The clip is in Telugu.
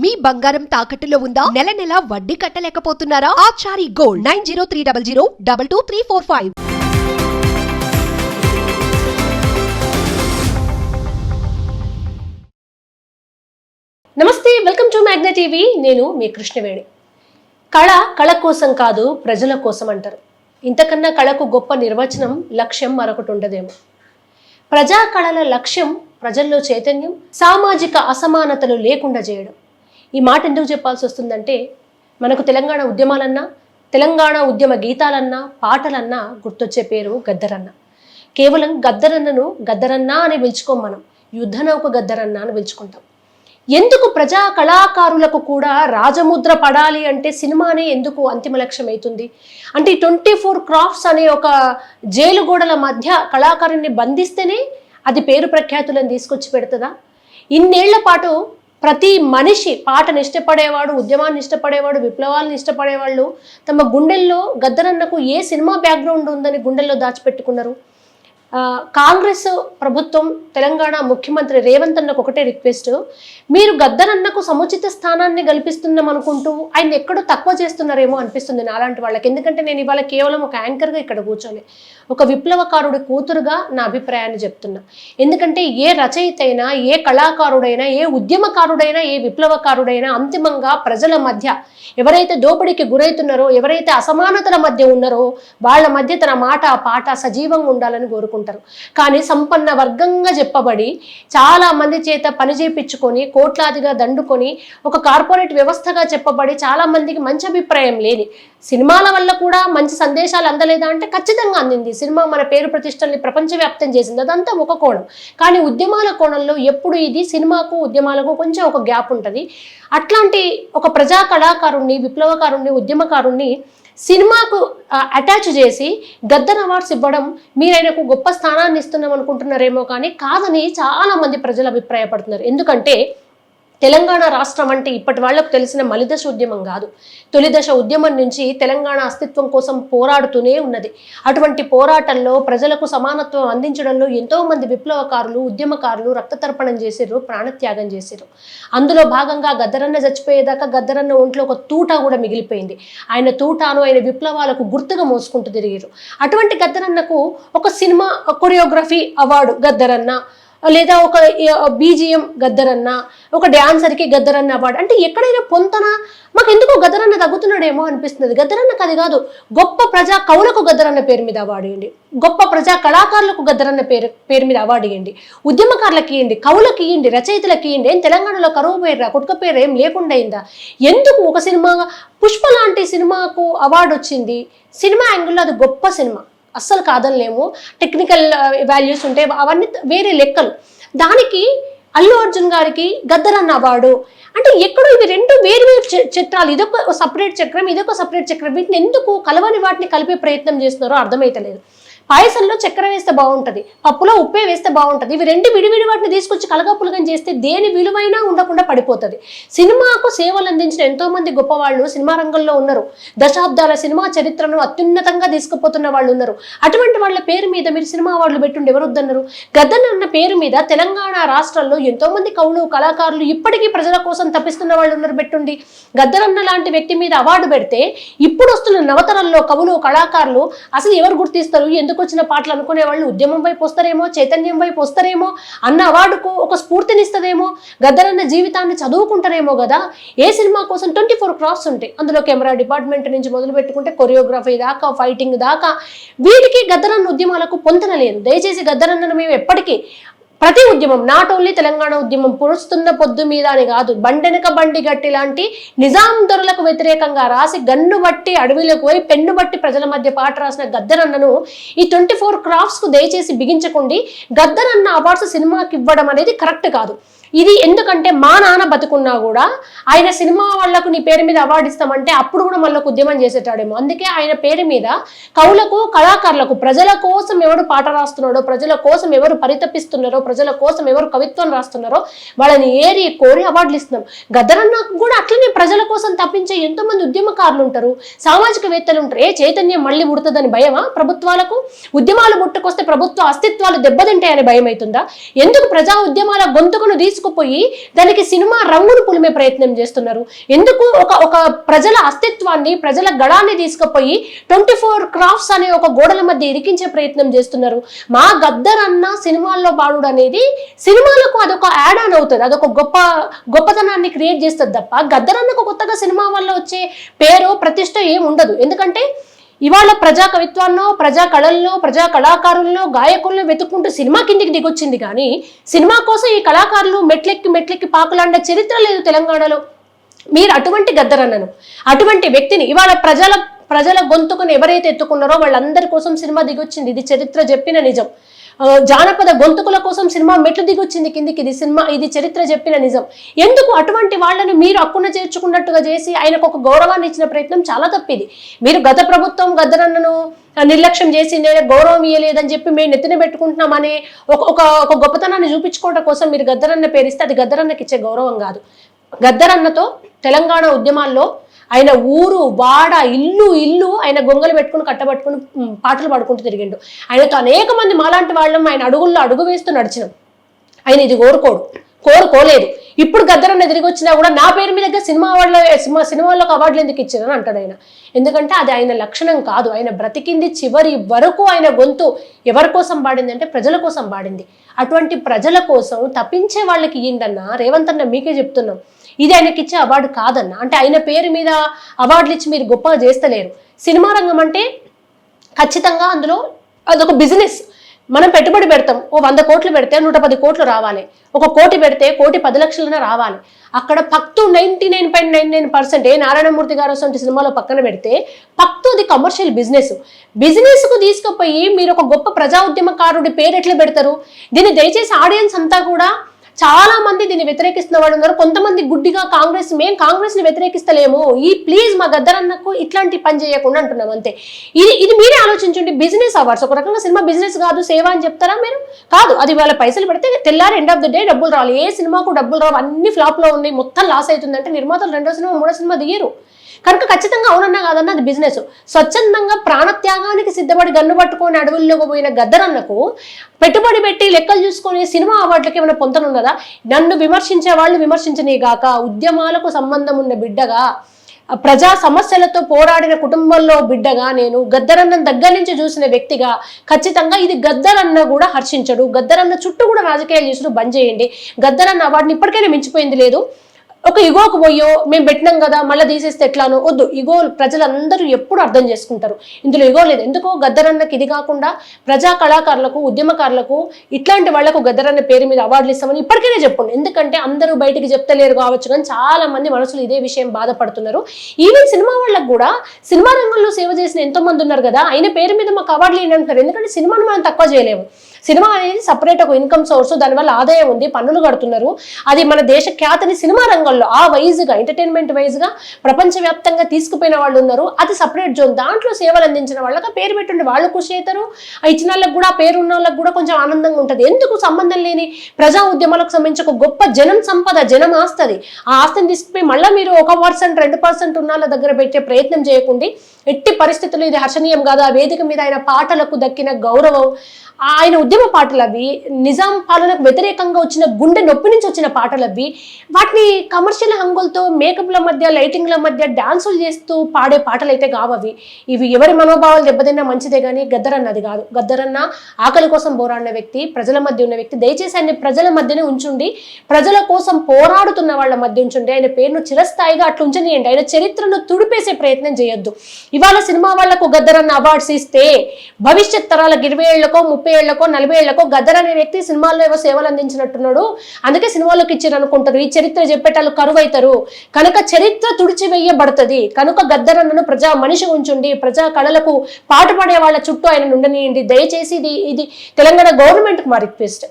మీ బంగారం తాకట్టులో ఉందా? నెల నెల వడ్డీ కట్టలేకపోతున్నారా? Achari gold nine zero three double zero double two three four five. నమస్తే వెల్కమ్ టు మ్యాగ్నా టీవీ. నేను మీ కృష్ణవేణి. కళ కళ కోసం కాదు ప్రజల కోసం అంటారు. ఇంతకన్నా కళకు గొప్ప నిర్వచనం లక్ష్యం మరొకటి ఉండదేమో. ప్రజా కళల లక్ష్యం ప్రజల్లో చైతన్యం సామాజిక అసమానతలు లేకుండా చేయడం. ఈ మాట ఎందుకు చెప్పాల్సి వస్తుందంటే మనకు తెలంగాణ ఉద్యమాలన్నా తెలంగాణ ఉద్యమ గీతాలన్నా పాటలన్నా గుర్తొచ్చే పేరు గద్దరన్న. కేవలం గద్దరన్నను గద్దరన్న అని పిలుచుకోం మనం. యుద్ధ నౌక గద్దరన్న అని పిలుచుకుంటాం. ఎందుకు ప్రజా కళాకారులకు కూడా రాజముద్ర పడాలి అంటే సినిమానే ఎందుకు అంతిమ లక్ష్యం అవుతుంది? అంటే ట్వంటీ ఫోర్ క్రాఫ్ట్స్ అనే ఒక జైలు గోడల మధ్య కళాకారుని బంధిస్తేనే అది పేరు ప్రఖ్యాతులను తీసుకొచ్చి పెడుతుందా? ఇన్నేళ్ళ పాటు ప్రతి మనిషి పాటను ఇష్టపడేవాడు ఉద్యమాన్ని ఇష్టపడేవాడు విప్లవాలను ఇష్టపడేవాళ్ళు తమ గుండెల్లో గద్దరన్నకు ఏ సినిమా బ్యాక్గ్రౌండ్ ఉందని గుండెల్లో దాచిపెట్టుకున్నారు? కాంగ్రెస్ ప్రభుత్వం తెలంగాణ ముఖ్యమంత్రి రేవంత్ అన్నకు ఒకటే రిక్వెస్ట్. మీరు గద్దరన్నకు సముచిత స్థానాన్ని కల్పిస్తున్నాం అనుకుంటూ ఆయన ఎక్కడో తక్కువ చేస్తున్నారేమో అనిపిస్తుంది నాలాంటి వాళ్ళకి. ఎందుకంటే నేను ఇవాళ కేవలం ఒక యాంకర్గా ఇక్కడ కూర్చోలే ఒక విప్లవకారుడి కూతురుగా నా అభిప్రాయాన్ని చెప్తున్నా. ఎందుకంటే ఏ రచయిత అయినా ఏ కళాకారుడైనా ఏ ఉద్యమకారుడైనా ఏ విప్లవకారుడైనా అంతిమంగా ప్రజల మధ్య ఎవరైతే దోపిడీకి గురవుతున్నారో ఎవరైతే అసమానతల మధ్య ఉన్నారో వాళ్ళ మధ్య తన మాట పాట సజీవంగా ఉండాలని కోరుకుంటారు కానీ సంపన్న వర్గంగా చెప్పబడి చాలా మంది చేత పని చేపించుకొని కోట్లాదిగా దండుకొని ఒక కార్పొరేట్ వ్యవస్థగా చెప్పబడి చాలా మందికి మంచి అభిప్రాయం లేని సినిమాల వల్ల కూడా మంచి సందేశాలు అందలేదా అంటే ఖచ్చితంగా అందింది. సినిమా మన పేరు ప్రతిష్టల్ని ప్రపంచవ్యాప్తం చేసింది. అదంతా ఒక కోణం. కానీ ఉద్యమాల కోణంలో ఎప్పుడు ఇది సినిమాకు ఉద్యమాలకు కొంచెం ఒక గ్యాప్ ఉంటుంది. అట్లాంటి ఒక ప్రజా కళాకారుణ్ణి విప్లవకారుణ్ణి ఉద్యమకారుణ్ణి సినిమాకు అటాచ్ చేసి గద్దర్ అవార్డ్స్ ఇవ్వడం మీరు ఆయనకు గొప్ప స్థానాన్ని ఇస్తున్నాం అనుకుంటున్నారేమో కానీ కాదని చాలా మంది ప్రజలు అభిప్రాయపడుతున్నారు. ఎందుకంటే తెలంగాణ రాష్ట్రం అంటే ఇప్పటి వాళ్ళకు తెలిసిన మలిదశ ఉద్యమం కాదు. తొలిదశ ఉద్యమం నుంచి తెలంగాణ అస్తిత్వం కోసం పోరాడుతూనే ఉన్నది. అటువంటి పోరాటంలో ప్రజలకు సమానత్వం అందించడంలో ఎంతో మంది విప్లవకారులు ఉద్యమకారులు రక్తతర్పణం చేసిర్రు ప్రాణత్యాగం చేసిర్రు. అందులో భాగంగా గద్దరన్న చచ్చిపోయేదాకా గద్దరన్న ఒంట్లో ఒక తూట కూడా మిగిలిపోయింది. ఆయన తూటాను ఆయన విప్లవాలకు గుర్తుగా మోసుకుంటూ తిరిగారు అటువంటి గద్దరన్నకు ఒక సినిమా కొరియోగ్రఫీ అవార్డు గద్దరన్న లేదా ఒక బీజిఎం గద్దరన్న ఒక డ్యాన్సర్కి గద్దరన్న అవార్డు అంటే ఎక్కడైనా పొంతన మాకు ఎందుకో గద్దరన్న తగ్గుతున్నాడేమో అనిపిస్తుంది. గద్దరన్న అది కాదు గొప్ప ప్రజా కవులకు గద్దరన్న పేరు మీద అవార్డు ఇవ్వండి. గొప్ప ప్రజా కళాకారులకు గద్దరన్న పేరు పేరు మీద అవార్డు ఇవ్వండి. ఉద్యమకారులకు ఇవ్వండి కవులకు ఇవ్వండి రచయితలకు ఇవ్వండి. ఏం తెలంగాణలో కరువు పేరు కుట్క పేరు ఏం లేకుండా అయిందా? ఎందుకు ఒక సినిమా పుష్ప లాంటి సినిమాకు అవార్డు వచ్చింది? సినిమా యాంగిల్లో అది గొప్ప సినిమా. అస్సలు కాదనిలేము. టెక్నికల్ వాల్యూస్ ఉంటాయి అవన్నీ వేరే లెక్కలు. దానికి అల్లు అర్జున్ గారికి గద్దరన్న అవార్డు. అంటే ఎక్కడో ఇవి రెండు వేరు వేరు చిత్రాలు. ఇదొక సపరేట్ చక్రం ఇదొక సపరేట్ చక్రం. వీటిని ఎందుకు కలవని వాటిని కలిపే ప్రయత్నం చేస్తున్నారో అర్థమైతలేదు. పాయసంలో చక్కెర వేస్తే బాగుంటుంది పప్పులో ఉప్పే వేస్తే బాగుంటుంది. ఇవి రెండు విడివిడి వాటిని తీసుకొచ్చి కలగపులగం చేస్తే దేని విలువైనా ఉండకుండా పడిపోతుంది. సినిమాకు సేవలు అందించిన ఎంతోమంది గొప్ప వాళ్ళు సినిమా రంగంలో ఉన్నారు. దశాబ్దాల సినిమా చరిత్రను అత్యున్నతంగా తీసుకుపోతున్న వాళ్ళు ఉన్నారు. అటువంటి వాళ్ళ పేరు మీద మీరు సినిమా అవార్డులు పెట్టుండి ఎవరు వద్దన్నారు అన్న పేరు మీద తెలంగాణ రాష్ట్రంలో ఎంతోమంది కవులు కళాకారులు ఇప్పటికీ ప్రజల కోసం తప్పిస్తున్న వాళ్ళు ఉన్నారు పెట్టుండి. గద్దనన్న లాంటి వ్యక్తి మీద అవార్డు పెడితే ఇప్పుడు వస్తున్న నవతరంలో కవులు కళాకారులు అసలు ఎవరు గుర్తిస్తారు? ఎందుకు వచ్చిన పాటలు అనుకునే వాళ్ళు ఉద్యమం వైపు వస్తారేమో చైతన్యం వైపు వస్తారేమో అన్న అవార్డుకు ఒక స్ఫూర్తినిస్తుందేమో గద్దరన్న జీవితాన్ని చదువుకుంటారేమో కదా. ఏ సినిమా కోసం ట్వంటీ ఫోర్ క్రాఫ్ట్స్ ఉంటాయి. అందులో కెమెరా డిపార్ట్మెంట్ నుంచి మొదలు పెట్టుకుంటే కొరియోగ్రఫీ దాకా ఫైటింగ్ దాకా వీటికి గద్దరన్న ఉద్యమాలకు పొంతన లేదు. దయచేసి గద్దరన్నను మేము ఎప్పటికీ ప్రతి ఉద్యమం నాట్ ఓన్లీ తెలంగాణ ఉద్యమం పురుస్తున్న పొద్దు మీద అని కాదు బండెనక బండి గట్టి లాంటి నిజాం దొరలకు వ్యతిరేకంగా రాసి గన్ను బట్టి అడవిలోకి పోయి పెన్ను బట్టి ప్రజల మధ్య పాట రాసిన గద్దరన్నను ఈ ట్వంటీ ఫోర్ క్రాఫ్ట్స్కు దయచేసి బిగించకండి. గద్దరన్న అవార్డ్స్ సినిమాకి ఇవ్వడం అనేది కరెక్ట్ కాదు. ఇది ఎందుకంటే మా నాన్న బతుకున్నా కూడా ఆయన సినిమా వాళ్ళకు నీ పేరు మీద అవార్డు ఇస్తామంటే అప్పుడు కూడా మళ్ళీ ఉద్యమం చేసేటాడేమో. అందుకే ఆయన పేరు మీద కవులకు కళాకారులకు ప్రజల కోసం ఎవరు పాట రాస్తున్నాడో ప్రజల కోసం ఎవరు పరితపిస్తున్నారో ప్రజల కోసం ఎవరు కవిత్వం రాస్తున్నారో వాళ్ళని ఏరి కోరి అవార్డులు ఇస్తున్నాం. గద్దరన్న కూడా అట్లనే ప్రజల కోసం తప్పించే ఎంతో మంది ఉద్యమకారులు ఉంటారు సామాజికవేత్తలు ఉంటారు. ఏ చైతన్యం మళ్ళీ ఉడుతుందని భయమా ప్రభుత్వాలకు? ఉద్యమాలు ముట్టుకొస్తే ప్రభుత్వ అస్తిత్వాలు దెబ్బతింటాయని భయం అవుతుందా ఎందుకు ప్రజా ఉద్యమాల గొంతుకును తీసుకు తీసుకుపోయి దానికి సినిమా రంగును పులిమే ప్రయత్నం చేస్తున్నారు. ఎందుకు ఒక ఒక ప్రజల అస్తిత్వాన్ని ప్రజల గళాన్ని తీసుకుపోయి ట్వంటీ ఫోర్ క్రాఫ్ట్స్ అనే ఒక గోడల మధ్య ఇరికించే ప్రయత్నం చేస్తున్నారు. మా గద్దర్ అన్న సినిమాల్లో బాడుడు అనేది సినిమాలకు అదొక యాడ్ ఆన్ అవుతుంది. అదొక గొప్ప గొప్పతనాన్ని క్రియేట్ చేస్తుంది తప్ప గద్దర్ అన్నకు కొత్తగా సినిమా వల్ల వచ్చే పేరు ప్రతిష్ట ఏం ఉండదు. ఎందుకంటే ఇవాళ ప్రజా కవిత్వాన్నో ప్రజా కళల్లో ప్రజా కళాకారుల్లో గాయకుల్లో వెతుక్కుంటూ సినిమా కిందికి దిగొచ్చింది కానీ సినిమా కోసం ఈ కళాకారులు మెట్లెక్కి మెట్లెక్కి పాకులాండ చరిత్ర లేదు తెలంగాణలో. మీరు అటువంటి గద్దరన్నను అటువంటి వ్యక్తిని ఇవాళ ప్రజల ప్రజల గొంతుకుని ఎవరైతే ఎత్తుకున్నారో వాళ్ళందరి కోసం సినిమా దిగొచ్చింది. ఇది చరిత్ర చెప్పిన నిజం. జానపద గొంతుకుల కోసం సినిమా మెట్లు దిగొచ్చింది కిందికి. ఇది సినిమా ఇది చరిత్ర చెప్పిన నిజం. ఎందుకు అటువంటి వాళ్ళని మీరు అక్కున చేర్చుకున్నట్టుగా చేసి ఆయనకు ఒక గౌరవాన్ని ఇచ్చిన ప్రయత్నం చాలా తప్పిది. మీరు గత ప్రభుత్వం గద్దరన్నను నిర్లక్ష్యం చేసి నేను గౌరవం ఇవ్వలేదని చెప్పి మేము నెత్తిన పెట్టుకుంటున్నామని ఒక ఒక గొప్పతనాన్ని చూపించుకోవడం కోసం మీరు గద్దరన్న పేరిస్తే అది గద్దరన్నకి ఇచ్చే గౌరవం కాదు. గద్దరన్నతో తెలంగాణ ఉద్యమాల్లో ఆయన ఊరు వాడ ఇల్లు ఇల్లు ఆయన గొంగలు పెట్టుకుని కట్టబట్టుకుని పాటలు పాడుకుంటూ తిరిగిండు. ఆయనతో అనేక మంది మాలాంటి వాళ్ళం ఆయన అడుగుల్లో అడుగు వేస్తూ నడిచినాం. ఆయన ఇది కోరుకోడు కోరుకోలేదు ఇప్పుడు గద్దరం తిరిగి వచ్చినా కూడా నా పేరు మీద సినిమా అవార్డులో సినిమా సినిమాల్లోకి అవార్డులు ఎందుకు ఇచ్చారని అంటాడు ఆయన. ఎందుకంటే అది ఆయన లక్షణం కాదు. ఆయన బ్రతికింది చివరి వరకు ఆయన గొంతు ఎవరి కోసం పాడింది అంటే ప్రజల కోసం పాడింది. అటువంటి ప్రజల కోసం తప్పించే వాళ్ళకి ఇయ్యండన్న రేవంత్ అన్న మీకే చెప్తున్నాం. ఇది ఆయనకి ఇచ్చే అవార్డు కాదన్న. అంటే ఆయన పేరు మీద అవార్డులు ఇచ్చి మీరు గొప్పగా చేస్తలేరు. సినిమా రంగం అంటే ఖచ్చితంగా అందులో అదొక బిజినెస్. మనం పెట్టుబడి పెడతాం. ఓ వంద కోట్లు పెడితే నూట పది కోట్లు రావాలి. ఒక కోటి పెడితే కోటి పది లక్షలన రావాలి. అక్కడ పక్తు ninety nine point nine nine percent ఏ నారాయణమూర్తి గారు వంటి సినిమాలో పక్కన పెడితే పక్తు అది కమర్షియల్ బిజినెస్ బిజినెస్కు తీసుకుపోయి మీరు ఒక గొప్ప ప్రజా ఉద్యమకారుడి పేరు ఎట్లా పెడతారు? దీన్ని దయచేసి ఆడియన్స్ అంతా కూడా చాలా మంది దీన్ని వ్యతిరేకిస్తున్న వాళ్ళు ఉన్నారు. కొంతమంది గుడ్డిగా కాంగ్రెస్ మేము కాంగ్రెస్ని వ్యతిరేకిస్తలేము. ఈ ప్లీజ్ మా గద్దరన్నకు ఇట్లాంటి పని చేయకుండా అంటున్నాం అంతే. ఇది ఇది మీరే ఆలోచించండి బిజినెస్ అవార్డ్స్ ఒక రకంగా సినిమా బిజినెస్ కాదు సేవ అని చెప్తారా మీరు? కాదు. అది వాళ్ళ పైసలు పెడితే తెల్లారి ఎండ్ ఆఫ్ ద డే డబ్బులు రావాలి ఏ సినిమాకు డబ్బులు రావు. అన్ని ఫ్లాప్లో ఉన్నాయి. మొత్తం లాస్ అవుతుందంటే నిర్మాతలు రెండో సినిమా మూడో సినిమా దిగారు. కనుక ఖచ్చితంగా అవునన్నా కాదన్నా అది బిజినెస్ స్వచ్ఛందంగా ప్రాణత్యాగానికి సిద్ధపడి గన్ను పట్టుకొని అడవుల్లోకి పోయిన గద్దరన్నకు పెట్టుబడి పెట్టి లెక్కలు చూసుకొని సినిమా అవార్డులకి ఏమైనా పొంతనున్నదా నన్ను విమర్శించే వాళ్ళు విమర్శించనిగాక ఉద్యమాలకు సంబంధం ఉన్న బిడ్డగా ప్రజా సమస్యలతో పోరాడిన కుటుంబంలో బిడ్డగా నేను గద్దరన్న దగ్గర నుంచి చూసిన వ్యక్తిగా ఖచ్చితంగా ఇది గద్దరన్న కూడా హర్షించడు. గద్దరన్న చుట్టూ కూడా రాజకీయాలు చేసుడు బంద్ చేయండి. గద్దరన్న అవార్డుని ఇప్పటికైనా మించిపోయింది లేదు. ఒక ఇగోకు పోయో మేము పెట్టినాం కదా మళ్ళీ తీసేస్తే ఎట్లానో వద్దు. ఇగో ప్రజలందరూ ఎప్పుడు అర్థం చేసుకుంటారు. ఇందులో ఇగో లేదు. ఎందుకో గద్దరన్నకి ఇది కాకుండా ప్రజా కళాకారులకు ఉద్యమకారులకు ఇట్లాంటి వాళ్ళకు గద్దరన్న పేరు మీద అవార్డులు ఇస్తామని ఇప్పటికైనా చెప్పండి ఎందుకంటే అందరూ బయటికి చెప్తలేరు కావచ్చు కానీ చాలా మంది మనసులు ఇదే విషయం బాధపడుతున్నారు. ఈవెన్ సినిమా వాళ్ళకు కూడా సినిమా రంగంలో సేవ చేసిన ఎంతో మంది ఉన్నారు కదా ఆయన పేరు మీద మాకు అవార్డులు ఏంటి ఎందుకంటే సినిమాను మనం తక్కువ చేయలేము. సినిమా అనేది సపరేట్ ఒక ఇన్కమ్ సోర్స్ దానివల్ల ఆదాయం ఉంది పన్నులు కడుతున్నారు. అది మన దేశ ఖ్యాతిని సినిమా రంగంలో ఆ వైజ్గా ఎంటర్టైన్మెంట్ వైజ్గా ప్రపంచవ్యాప్తంగా తీసుకుపోయిన వాళ్ళు ఉన్నారు. అది సపరేట్ జోన్ దాంట్లో సేవలు అందించిన వాళ్ళకి పేరు పెట్టుండి వాళ్ళు కృషి అవుతారు ఆ ఇచ్చిన వాళ్ళకి కూడా పేరు ఉన్న వాళ్ళకి కూడా కొంచెం ఆనందంగా ఉంటుంది. ఎందుకు సంబంధం లేని ప్రజా ఉద్యమాలకు సంబంధించి ఒక గొప్ప జనం సంపద జనం ఆస్తుంది. ఆ ఆస్తిని తీసుకుపోయి మళ్ళీ మీరు ఒక పర్సెంట్ రెండు పర్సెంట్ ఉన్న వాళ్ళ దగ్గర పెట్టే ప్రయత్నం చేయకుండా. ఎట్టి పరిస్థితులు ఇది హర్షణీయం కాదు. ఆ వేదిక మీద ఆయన పాటలకు దక్కిన గౌరవం ఆయన ఉద్యమ పాటలు అవి నిజాం పాలనకు వ్యతిరేకంగా వచ్చిన గుండె నొప్పి నుంచి వచ్చిన పాటలు అవి వాటిని కమర్షియల్ హంగులతో మేకప్ల మధ్య లైటింగ్ల మధ్య డాన్సులు చేస్తూ పాడే పాటలు అయితే కావవి ఇవి ఎవరి మనోభావాలు దెబ్బతిన్నా మంచిదే కానీ గద్దరన్న అది కాదు. గద్దరన్న ఆకలి కోసం పోరాడిన వ్యక్తి ప్రజల మధ్య ఉన్న వ్యక్తి దయచేసి ఆయన ప్రజల మధ్యనే ఉంచుండి. ప్రజల కోసం పోరాడుతున్న వాళ్ళ మధ్య ఉంచుండి. ఆయన పేరును చిరస్థాయిగా అట్లా ఉంచనియండి. ఆయన చరిత్రను తుడిపేసే ప్రయత్నం చేయొద్దు. ఇవాళ సినిమా వాళ్ళకు గద్దరన్న అవార్డ్స్ ఇస్తే భవిష్యత్ తరాలకు ఇరవై ఏళ్ళకో ముప్పై ఏళ్ళకో నలభై ఏళ్ళకు గద్దర్ అనే వ్యక్తి సినిమాల్లో ఏవో సేవలు అందించినట్టున్నాడు. అందుకే సినిమాలోకి ఇచ్చారు అనుకుంటారు ఈ చరిత్ర చెప్పేటాలు కరువు అవుతారు కనుక చరిత్ర తుడిచివేయబడుతుంది. కనుక గద్దరన్నను ప్రజా మనిషి ఉంచుండి ప్రజా కళలకు పాటుపడే వాళ్ళ చుట్టూ ఆయన ఉండనియండి దయచేసి ఇది ఇది తెలంగాణ గవర్నమెంట్కి మా రిక్వెస్ట్.